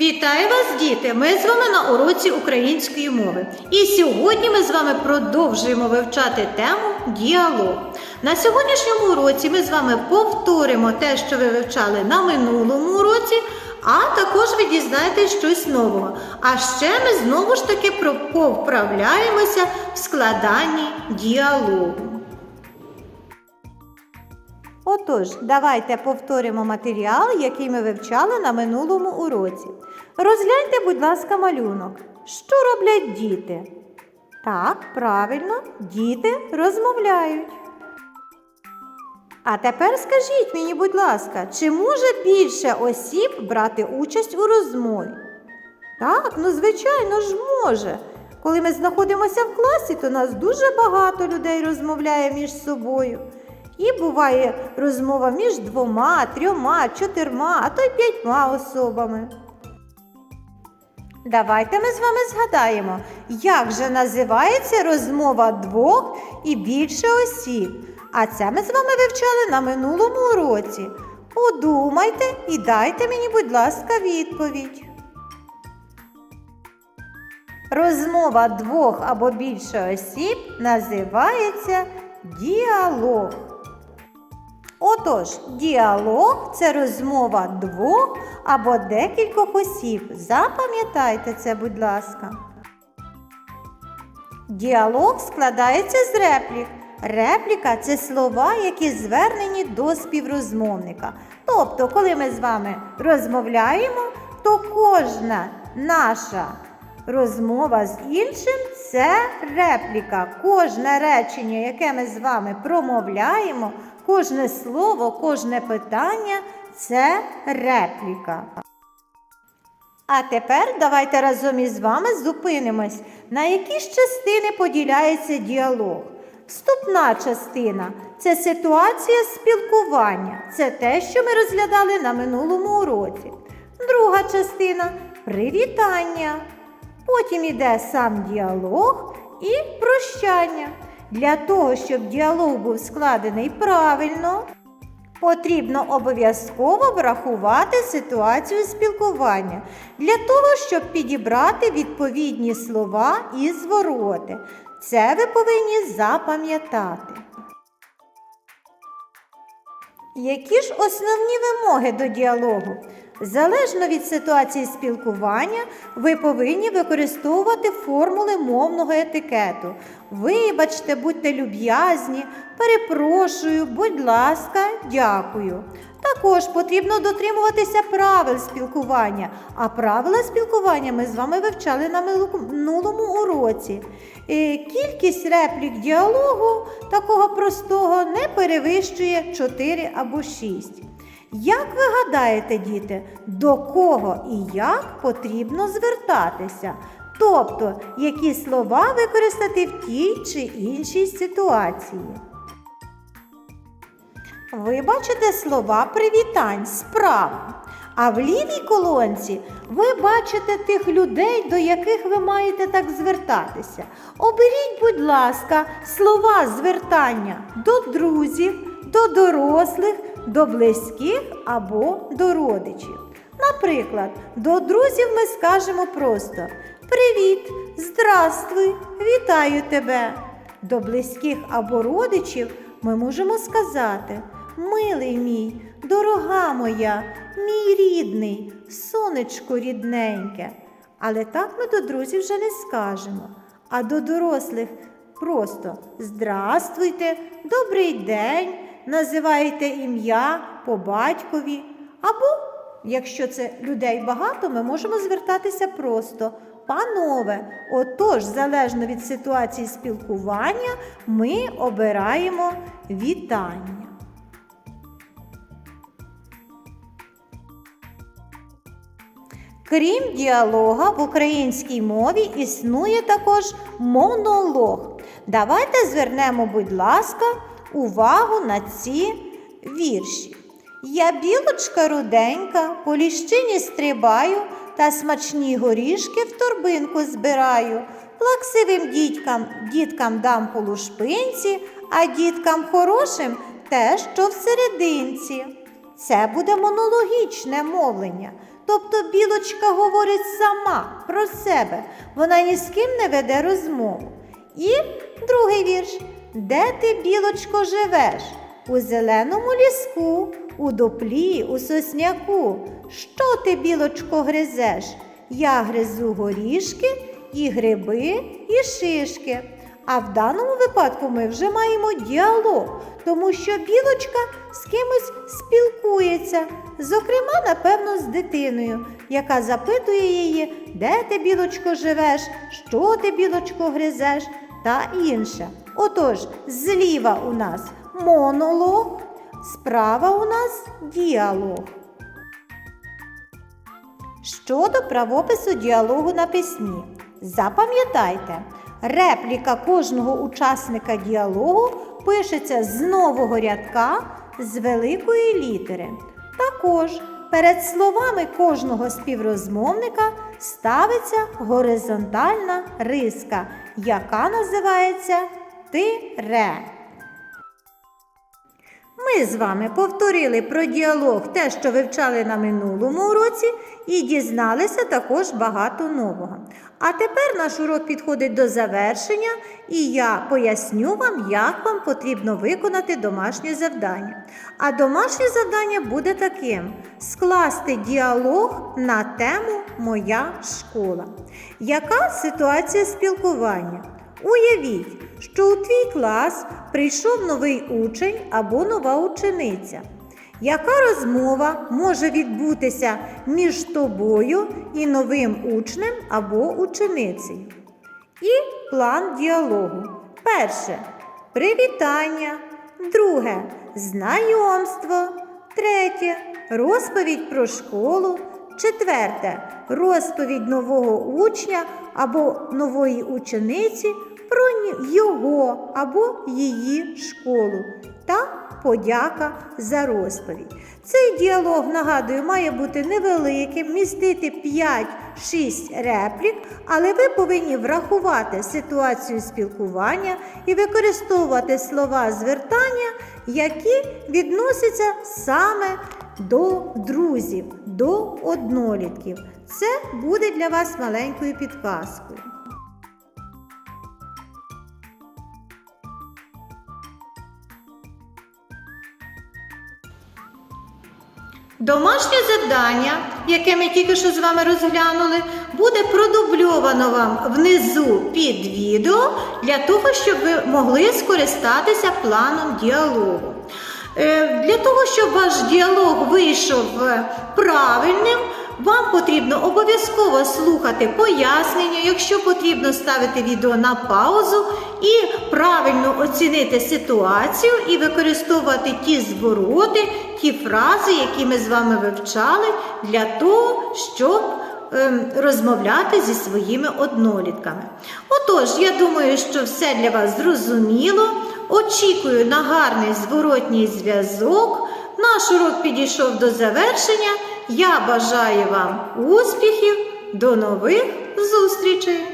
Вітаю вас, діти! Ми з вами на уроці української мови. І сьогодні ми з вами продовжуємо вивчати тему діалог. На сьогоднішньому уроці ми з вами повторимо те, що ви вивчали на минулому уроці, а також ви дізнаєтесь щось нового. А ще ми знову ж таки повправляємося в складанні діалогу. Отож, давайте повторимо матеріал, який ми вивчали на минулому уроці. Розгляньте, будь ласка, малюнок. Що роблять діти? Так, правильно, діти розмовляють. А тепер скажіть мені, будь ласка, чи може більше осіб брати участь у розмові? Так, ну звичайно ж може. Коли ми знаходимося в класі, то нас дуже багато людей розмовляє між собою. І буває розмова між двома, трьома, чотирма, а то й п'ятьма особами. Давайте ми з вами згадаємо, як же називається розмова двох і більше осіб. А це ми з вами вивчали на минулому уроці. Подумайте і дайте мені, будь ласка, відповідь. Розмова двох або більше осіб називається діалог. Отож, діалог це розмова двох або декількох осіб. Запам'ятайте це, будь ласка. Діалог складається з реплік. Репліка це слова, які звернені до співрозмовника. Тобто, коли ми з вами розмовляємо, то кожна наша розмова з іншим це репліка. Кожне речення, яке ми з вами промовляємо, кожне слово, кожне питання це репліка. А тепер давайте разом із вами зупинимось, на які ж частини поділяється діалог. Вступна частина це ситуація спілкування. Це те, що ми розглядали на минулому уроці. Друга частина привітання. Потім іде сам діалог і прощання. Для того, щоб діалог був складений правильно, Потрібно обов'язково врахувати ситуацію спілкування для того, щоб підібрати відповідні слова і звороти. Це ви повинні запам'ятати. Які ж основні вимоги до діалогу? Залежно від ситуації спілкування, ви повинні використовувати формули мовного етикету. Вибачте, будьте люб'язні, перепрошую, будь ласка, дякую. Також потрібно дотримуватися правил спілкування, а правила спілкування ми з вами вивчали на минулому уроці. Е, Кількість реплік діалогу такого простого не перевищує 4 або 6. Як ви гадаєте, діти, до кого і як потрібно звертатися? Тобто, які слова використати в тій чи іншій ситуації? Ви бачите слова привітань справа. А в лівій колонці ви бачите тих людей, до яких ви маєте так звертатися. Оберіть, будь ласка, слова звертання до друзів, до дорослих, до близьких або до родичів. Наприклад, до друзів ми скажемо просто Привіт, здравствуй, вітаю тебе. До близьких або родичів ми можемо сказати Милий мій, дорога моя, мій рідний, сонечко рідненьке. Але так ми до друзів вже не скажемо. А до дорослих просто Здравствуйте, добрий день, називаєте ім'я по батькові. Або, якщо це людей багато, ми можемо звертатися просто. Панове, отож, залежно від ситуації спілкування, ми обираємо вітання. Крім діалога, в українській мові існує також монолог. Давайте звернемо, будь ласка, увагу на ці вірші. Я білочка руденька, по ліщині стрибаю та смачні горішки в торбинку збираю. Плаксивим діткам, діткам дам по лушпинці, а діткам хорошим те, що в серединці. Це буде монологічне мовлення. Тобто білочка говорить сама про себе. Вона ні з ким не веде розмову. І другий вірш. Де ти, білочко, живеш? У зеленому ліску, у дуплі, у сосняку. Що ти, білочко, гризеш? Я гризу горішки і гриби, і шишки. А в даному випадку ми вже маємо діалог, тому що білочка з кимось спілкується, зокрема, напевно, з дитиною, яка запитує її, де ти, білочко, живеш, що ти, білочко, гризеш та інше. Отож, зліва у нас монолог, справа у нас діалог. Щодо правопису діалогу на письмі, запам'ятайте, репліка кожного учасника діалогу пишеться з нового рядка з великої літери. Також перед словами кожного співрозмовника ставиться горизонтальна риска, яка називається тире. Ми з вами повторили про діалог те, що вивчали на минулому уроці, і дізналися також багато нового. А тепер наш урок підходить до завершення, і я поясню вам, як вам потрібно виконати домашнє завдання. А домашнє завдання буде таким: скласти діалог на тему Моя школа. Яка ситуація спілкування? Уявіть, що у твій клас прийшов новий учень або нова учениця. Яка розмова може відбутися між тобою і новим учнем або ученицею? І план діалогу. Перше привітання. Друге знайомство. Третє розповідь про школу. Четверте розповідь нового учня або нової учениці про його або її школу та подяка за розповідь. Цей діалог, нагадую, має бути невеликим, містити 5-6 реплік, але ви повинні врахувати ситуацію спілкування і використовувати слова звертання, які відносяться саме до друзів, до однолітків. Це буде для вас маленькою підказкою. Домашнє завдання, яке ми тільки що з вами розглянули, буде продубльовано вам внизу під відео для того, щоб ви могли скористатися планом діалогу. Е, Для того, щоб ваш діалог вийшов е, правильним, вам потрібно обов'язково слухати пояснення, якщо потрібно ставити відео на паузу і правильно оцінити ситуацію і використовувати ті звороти, ті фрази, які ми з вами вивчали, для того, щоб ем, розмовляти зі своїми однолітками. Отож, я думаю, що все для вас зрозуміло. Очікую на гарний зворотній зв'язок. Наш урок підійшов до завершення. Я бажаю вам успіхів. До нових зустрічей!